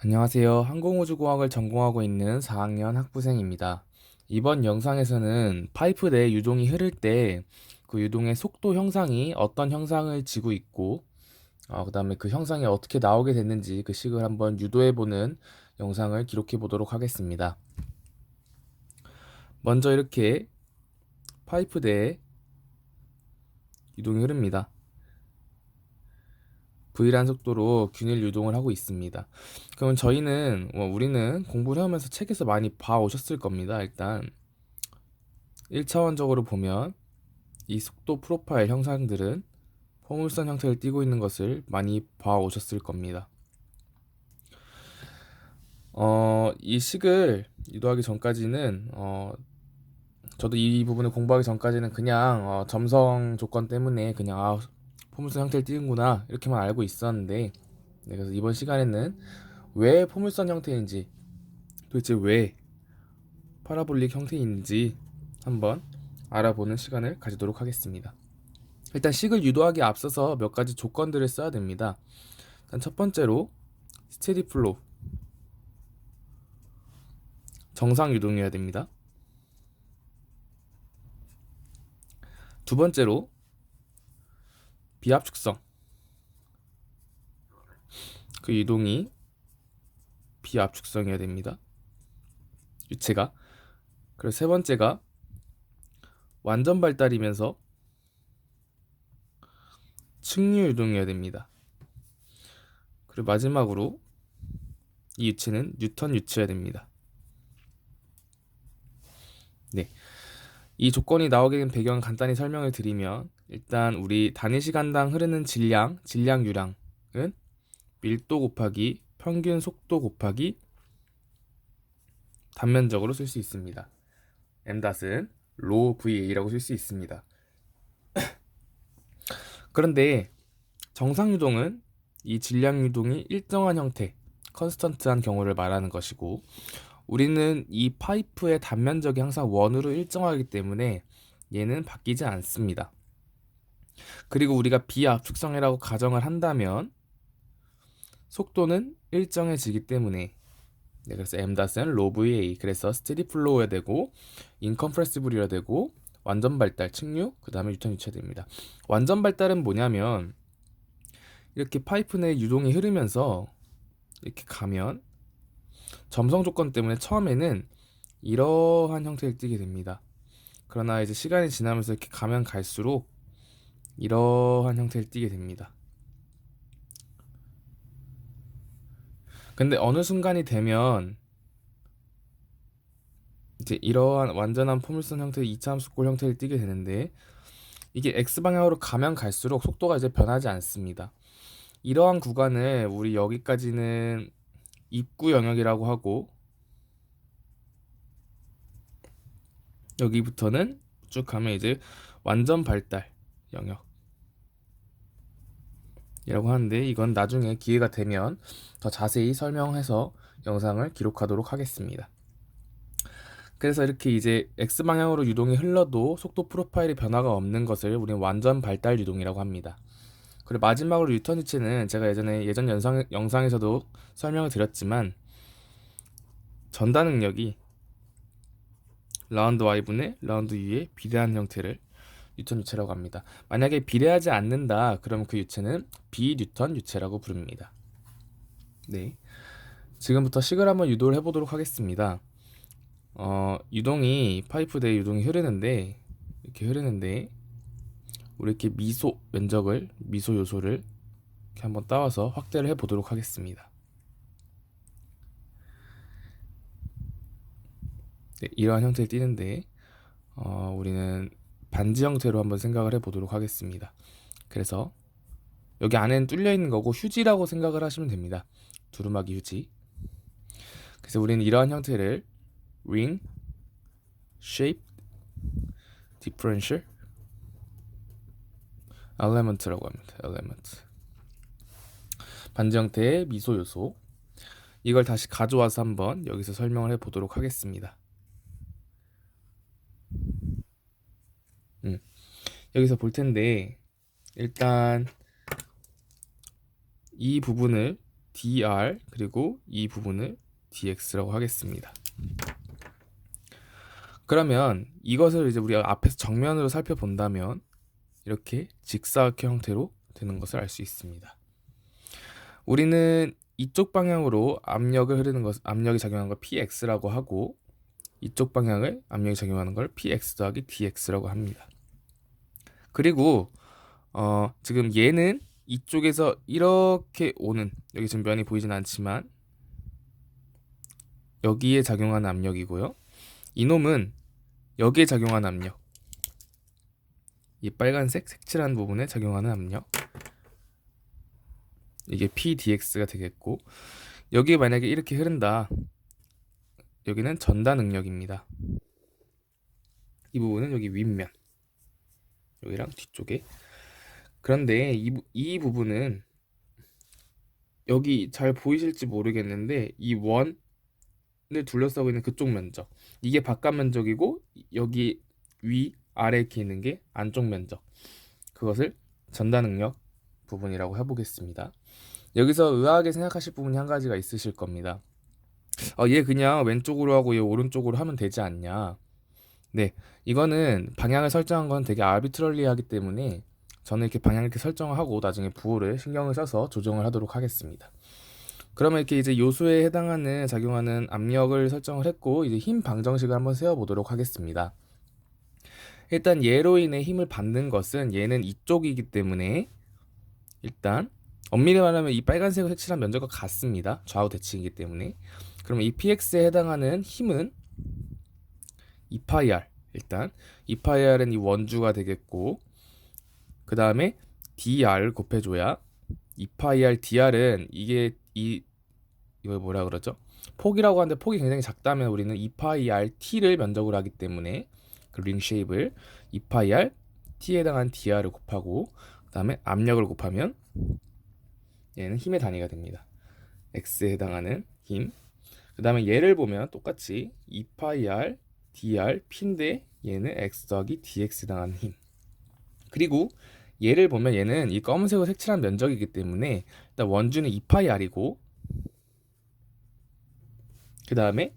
안녕하세요. 항공우주공학을 전공하고 있는 4학년 학부생입니다. 이번 영상에서는 파이프 내 유동이 흐를 때 그 유동의 속도 형상이 어떤 형상을 지고 있고, 어, 그 다음에 그 형상이 어떻게 나오게 됐는지 그 식을 한번 유도해보는 영상을 기록해 보도록 하겠습니다. 먼저 이렇게 파이프 내에 유동이 흐릅니다. V란 속도로 균일 유동을 하고 있습니다. 그럼 저희는 어, 우리는 공부를 하면서 책에서 많이 봐 오셨을 겁니다. 일단 1차원적으로 보면 이 속도 프로파일 형상들은 포물선 형태를 띠고 있는 것을 많이 봐 오셨을 겁니다. 어, 이 식을 유도하기 전까지는 어, 저도 이 부분을 공부하기 전까지는 그냥 어, 점성 조건 때문에 그냥 아, 포물선 형태를 띄는구나 이렇게만 알고 있었는데 네, 그래서 이번 시간에는 왜 포물선 형태인지 도대체 왜 파라볼릭 형태인지 한번 알아보는 시간을 가지도록 하겠습니다. 일단 식을 유도하기 앞서서 몇 가지 조건들을 써야 됩니다. 일단 첫 번째로 스테디 플로우 정상 유동이어야 됩니다. 두 번째로 비압축성 그 유동이 비압축성이어야 됩니다. 유체가 그리고 세 번째가 완전 발달이면서 측류 유동이어야 됩니다. 그리고 마지막으로 이 유체는 뉴턴 유체여야 됩니다. 네. 이 조건이 나오게 된 배경을 간단히 설명을 드리면 일단 우리 단위 시간당 흐르는 질량, 질량 유량은 밀도 곱하기 평균 속도 곱하기 단면적으로 쓸 수 있습니다. m닷은 로 VA라고 쓸 수 있습니다. 그런데 정상 유동은 이 질량 유동이 일정한 형태, 컨스턴트한 경우를 말하는 것이고 우리는 이 파이프의 단면적이 항상 원으로 일정하기 때문에 얘는 바뀌지 않습니다. 그리고 우리가 비압축성이라고 가정을 한다면 속도는 일정해지기 때문에 네, 그래서 m닷은 low VA 그래서 스테디 플로우여야 되고 인컴프레시블이어야 되고 완전 발달 측류 그 다음에 유턴 유체 됩니다. 완전 발달은 뭐냐면 이렇게 파이프 내 유동이 흐르면서 이렇게 가면 점성 조건 때문에 처음에는 이러한 형태를 띠게 됩니다. 그러나 이제 시간이 지나면서 이렇게 가면 갈수록 이러한 형태를 띠게 됩니다. 근데 어느 순간이 되면 이제 이러한 완전한 포물선 형태의 이차함수꼴 형태를 띠게 되는데 이게 x방향으로 가면 갈수록 속도가 이제 변하지 않습니다. 이러한 구간을 우리 여기까지는 입구 영역이라고 하고 여기부터는 쭉 가면 이제 완전 발달 영역 이라고 하는데 이건 나중에 기회가 되면 더 자세히 설명해서 영상을 기록하도록 하겠습니다. 그래서 이렇게 이제 X방향으로 유동이 흘러도 속도 프로파일의 변화가 없는 것을 우리는 완전 발달 유동이라고 합니다. 그리고 마지막으로 유턴 유체는 제가 예전에 예전 영상, 영상에서도 설명을 드렸지만 전달 능력이 라운드 y분의 라운드 u의 비례한 형태를 뉴턴 유체라고 합니다. 만약에 비례하지 않는다, 그럼 그 유체는 비뉴턴 유체라고 부릅니다. 네. 지금부터 식을 한번 유도를 해보도록 하겠습니다. 어, 유동이 파이프 내 유동이 흐르는데 이렇게 흐르는데 우리 이렇게 미소 면적을 미소 요소를 이렇게 한번 따와서 확대를 해보도록 하겠습니다. 네, 이러한 형태를 띠는데 어, 우리는 반지 형태로 한번 생각을 해보도록 하겠습니다. 그래서 여기 안에는 뚫려 있는 거고 휴지라고 생각을 하시면 됩니다. 두루마기 휴지. 그래서 우리는 이러한 형태를 ring, shape, differential, element라고 합니다. element. 반지 형태의 미소 요소. 이걸 다시 가져와서 한번 여기서 설명을 해 보도록 하겠습니다. 음. 여기서 볼 텐데 일단 이 부분을 dr 그리고 이 부분을 dx라고 하겠습니다. 그러면 이것을 이제 우리가 앞에서 정면으로 살펴본다면 이렇게 직사각형 형태로 되는 것을 알 수 있습니다. 우리는 이쪽 방향으로 압력을 흐르는 것, 압력이 작용하는 걸 px라고 하고 이쪽 방향을 압력이 작용하는 걸 px 더하기 dx라고 합니다. 그리고 어, 지금 얘는 이쪽에서 이렇게 오는 여기 지금 면이 보이진 않지만 여기에 작용하는 압력이고요. 이놈은 여기에 작용하는 압력. 이 빨간색 색칠한 부분에 작용하는 압력. 이게 PDX가 되겠고 여기에 만약에 이렇게 흐른다. 여기는 전다 능력입니다. 이 부분은 여기 윗면. 여기랑 뒤쪽에. 그런데 이, 이 부분은 여기 잘 보이실지 모르겠는데 이 원을 둘러싸고 있는 그쪽 면적 이게 바깥 면적이고 여기 위 아래 있는 게 안쪽 면적 그것을 전다 능력 부분이라고 해보겠습니다. 여기서 의아하게 생각하실 부분이 한 가지가 있으실 겁니다. 어, 얘 그냥 왼쪽으로 하고 얘 오른쪽으로 하면 되지 않냐? 네, 이거는 방향을 설정한 건 되게 아비트럴리하기 때문에 저는 이렇게 방향 이렇게 설정을 하고 나중에 부호를 신경을 써서 조정을 하도록 하겠습니다. 그러면 이렇게 이제 요소에 해당하는 작용하는 압력을 설정을 했고 이제 힘 방정식을 한번 세워보도록 하겠습니다. 일단 얘로 인해 힘을 받는 것은 얘는 이쪽이기 때문에 일단 엄밀히 말하면 이 빨간색을 색칠한 면적과 같습니다. 좌우 대칭이기 때문에 그러면 이 px에 해당하는 힘은 2파이r 일단 2파이r은 이 원주가 되겠고 그 다음에 dr 곱해줘야 2파이r dr은 이게 이 이걸 뭐라 그러죠? 폭이라고 하는데 폭이 굉장히 작다면 우리는 2파이r t를 면적으로 하기 때문에 그 링 쉐입을 2파이r t에 해당한 dr을 곱하고 그 다음에 압력을 곱하면 얘는 힘의 단위가 됩니다. x에 해당하는 힘. 그 다음에 얘를 보면 똑같이 2파이r dr p인데 얘는 x 더하기 dx에 해당하는 힘. 그리고 얘를 보면 얘는 이 검은색으로 색칠한 면적이기 때문에 일단 원주는 2파이r이고 그 다음에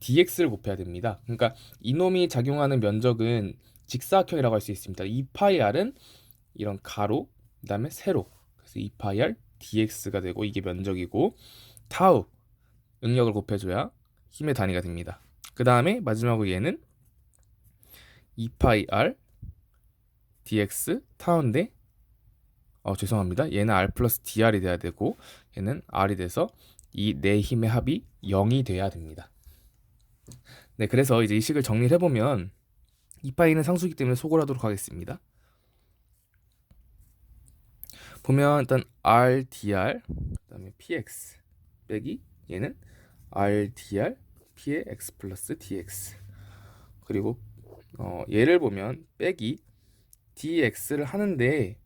dx를 곱해야 됩니다. 그러니까 이놈이 작용하는 면적은 직사각형이라고 할 수 있습니다. 2파이r은 이런 가로, 그 다음에 세로. 그래서 2파이r dx가 되고 이게 면적이고 타우 응력을 곱해줘야 힘의 단위가 됩니다. 그 다음에 마지막으로 얘는 2파이r dx 타운데 어 죄송합니다. 얘는 r 플러스 dr이 돼야 되고 얘는 r이 돼서 이네 힘의 합이 0이 돼야 됩니다. 네, 그래서 이제 이 식을 정리를 해보면 2파이는 상수기 때문에 소홀하도록 하겠습니다. 보면 일단 r dr 그다음에 px 빼기 얘는 r dr p의 x 플러스 dx 그리고 어, 얘를 보면 빼기 dx를 하는데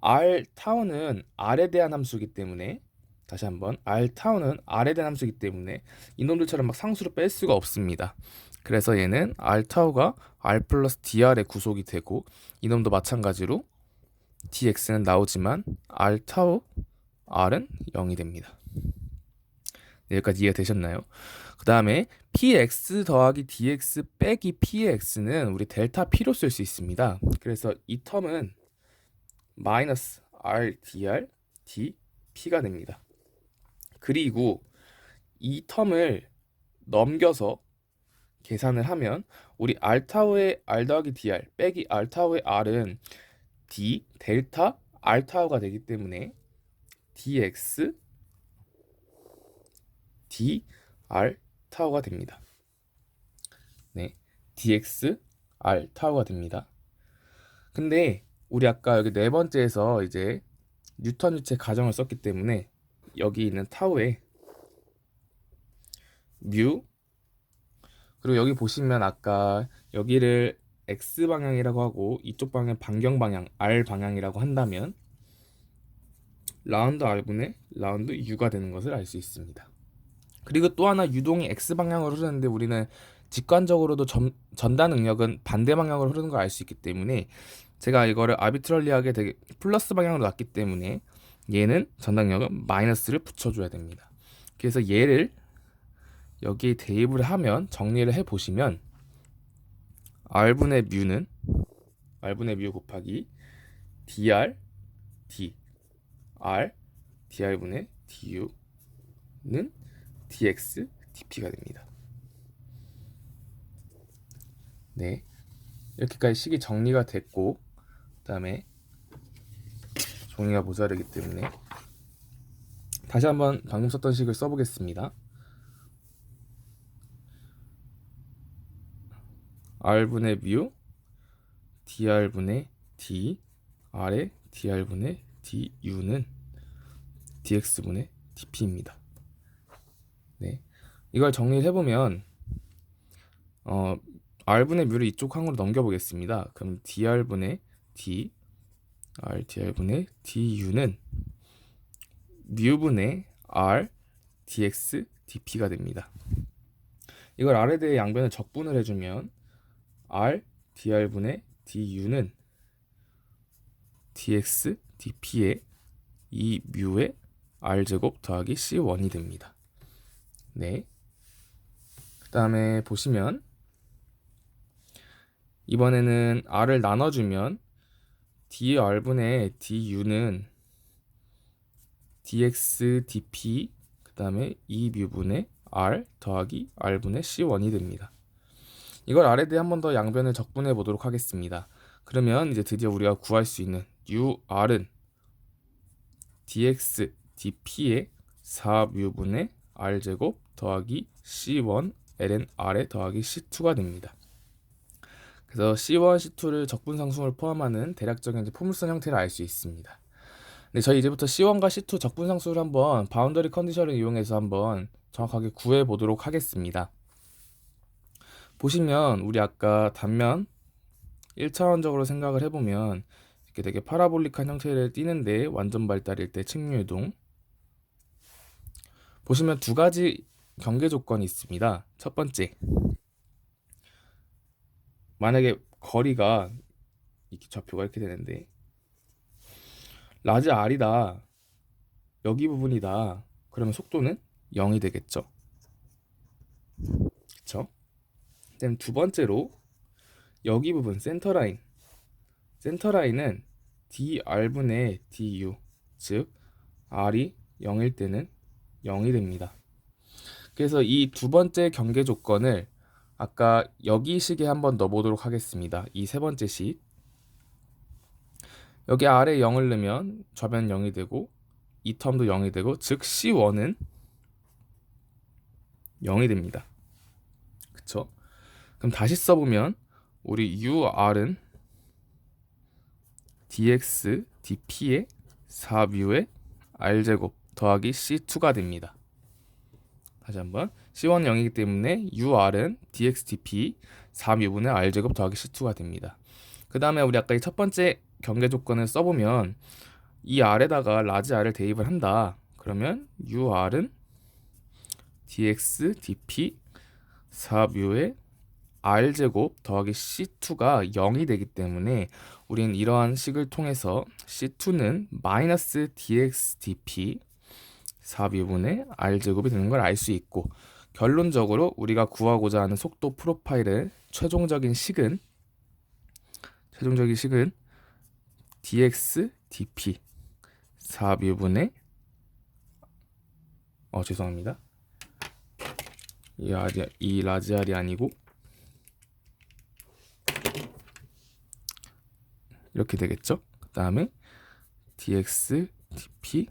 r 타운은 r에 대한 함수이기 때문에 다시 한번 r 타운은 r에 대한 함수이기 때문에 이놈들처럼 막 상수로 뺄 수가 없습니다. 그래서 얘는 r 타우가 r 플러스 dr의 구속이 되고 이놈도 마찬가지로 dx는 나오지만 r 타우 r은 0이 됩니다. 네, 여기까지 이해가 되셨나요? 그 다음에 px 더하기 dx 빼기 px는 우리 델타 p로 쓸 수 있습니다. 그래서 이 텀은 마이너스 r dr d p가 됩니다. 그리고 이 텀을 넘겨서 계산을 하면 우리 r 타우의 r 더하기 dr 빼기 r 타우의 r은 d 델타 r 타우가 되기 때문에 dx dr 타우가 됩니다. 네, dx r 타우가 됩니다. 근데 우리 아까 여기 네 번째에서 이제 뉴턴 유체 가정을 썼기 때문에 여기 있는 타우에 뮤 그리고 여기 보시면 아까 여기를 x 방향이라고 하고 이쪽 방향 반경 방향 r 방향이라고 한다면 라운드 r분의 라운드 u가 되는 것을 알 수 있습니다. 그리고 또 하나 유동이 x 방향으로 흐르는데 우리는 직관적으로도 전, 전단 능력은 반대 방향으로 흐르는 걸 알 수 있기 때문에 제가 이거를 아비트럴리하게 되게 플러스 방향으로 놨기 때문에 얘는 전당력은 마이너스를 붙여줘야 됩니다. 그래서 얘를 여기에 대입을 하면 정리를 해 보시면 r분의 뮤는 r분의 뮤 곱하기 dr d r dr분의 du는 dx dp가 됩니다. 네. 이렇게까지 식이 정리가 됐고 그다음에 종이가 모자르기 때문에 다시 한번 방금 썼던 식을 써보겠습니다. r분의 뮤 dr분의 d r의 dr분의 du는 dx분의 dp입니다. 네, 이걸 정리를 해보면 어, r분의 뮤를 이쪽 항으로 넘겨보겠습니다. 그럼 dr분의 d r dr분의 du는 뮤분의 r dx dp가 됩니다. 이걸 r에 대해 양변을 적분을 해주면 r dr분의 du는 dx dp의 이 뮤의 r 제곱 더하기 c1이 됩니다. 네. 그 다음에 보시면 이번에는 r을 나눠주면 dr분의 du는 dx dp 그 다음에 이 뮤분의 r 더하기 r분의 c1이 됩니다. 이걸 r에 대해 한 번 더 양변을 적분해 보도록 하겠습니다. 그러면 이제 드디어 우리가 구할 수 있는 ur은 dx dp의 4뮤분의 r제곱 더하기 c1 ln r에 더하기 c2가 됩니다. 그래서 C1, C2를 적분상수를 포함하는 대략적인 포물선 형태를 알 수 있습니다. 네, 저희 이제부터 C1과 C2 적분상수를 한번 바운더리 컨디션을 이용해서 한번 정확하게 구해 보도록 하겠습니다. 보시면 우리 아까 단면 1차원적으로 생각을 해보면 이렇게 되게 파라볼릭한 형태를 띠는데 완전 발달일 때 측류 이동 보시면 두 가지 경계 조건이 있습니다. 첫 번째 만약에 거리가 이렇게 좌표가 이렇게 되는데 라지 R이다. 여기 부분이다. 그러면 속도는 0이 되겠죠? 그쵸? 그다음 두 번째로 여기 부분 센터 라인. 센터 라인은 dr분의 du 즉 r이 0일 때는 0이 됩니다 그래서 이 두 번째 경계 조건을 아까 여기 식에 한번 넣어보도록 하겠습니다. 이 세 번째 식. 여기 아래 0을 넣으면 좌변 0이 되고 이 텀도 0이 되고 즉 C1은 0이 됩니다. 그쵸? 그럼 다시 써보면 우리 UR은 dx dp의 4뮤의 r제곱 더하기 c2가 됩니다. 다시 한번 C1 0이기 때문에 UR은 DXTP 3유분의 R제곱 더하기 C2가 됩니다. 그 다음에 우리 아까 첫 번째 경계 조건을 써보면 이 R에다가 라지 R을 대입을 한다. 그러면 UR은 DXDP 4뮤의 R제곱 더하기 C2가 0이 되기 때문에 우리는 이러한 식을 통해서 C2는 마이너스 DXDP 4비분의 r제곱이 되는 걸 알 수 있고 결론적으로 우리가 구하고자 하는 속도 프로파일의 최종적인 식은 최종적인 식은 dx dp 4비분의 어 죄송합니다. 이, 아리, 이 라지알이 아니고 이렇게 되겠죠? 그 다음에 dx dp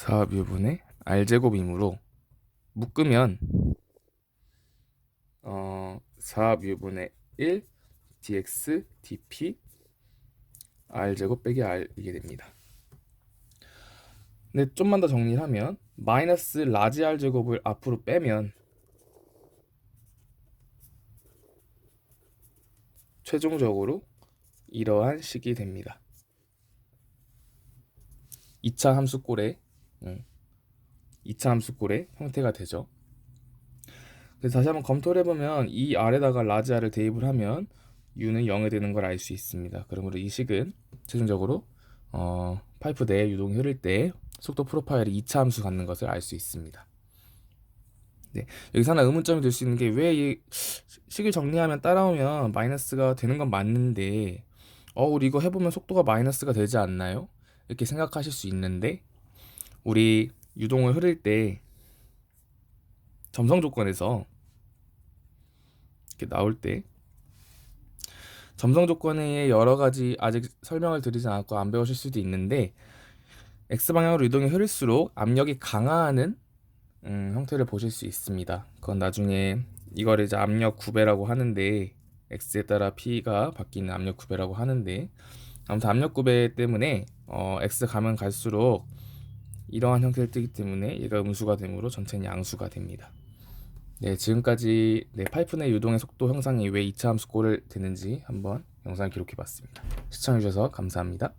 4뮤분의 r제곱이므로 묶으면 어 4뮤분의 1 dx dp r제곱 빼기 r 이게 됩니다. 근데 좀만 더 정리를 하면 마이너스 라지 r 제곱을 앞으로 빼면 최종적으로 이러한 식이 됩니다. 2차 함수꼴의 2차 함수꼴의 형태가 되죠. 그래서 다시 한번 검토를 해보면 이 R에다가 라지 R을 대입을 하면 U는 0이 되는 걸 알 수 있습니다. 그러므로 이 식은 최종적으로 어, 파이프 내에 유동이 흐를 때 속도 프로파일이 2차 함수 갖는 것을 알 수 있습니다. 네, 여기서 하나 의문점이 될 수 있는 게 왜 이 식을 정리하면 따라오면 마이너스가 되는 건 맞는데 어, 우리 이거 해보면 속도가 마이너스가 되지 않나요? 이렇게 생각하실 수 있는데 우리 유동을 흐를 때 점성 조건에서 이렇게 나올 때 점성 조건의 여러 가지 아직 설명을 드리지 않았고 안 배우실 수도 있는데 x 방향으로 유동이 흐를수록 압력이 강화하는 음, 형태를 보실 수 있습니다. 그건 나중에 이거를 이제 압력 구배라고 하는데 x에 따라 p가 바뀌는 압력 구배라고 하는데 아무튼 압력 구배 때문에 어, x 가면 갈수록 이러한 형태를 띠기 때문에 얘가 음수가 되므로 전체는 양수가 됩니다. 네, 지금까지 네, 파이프 내 유동의 속도 형상이 왜 2차 함수 꼴을 되는지 한번 영상을 기록해 봤습니다. 시청해 주셔서 감사합니다.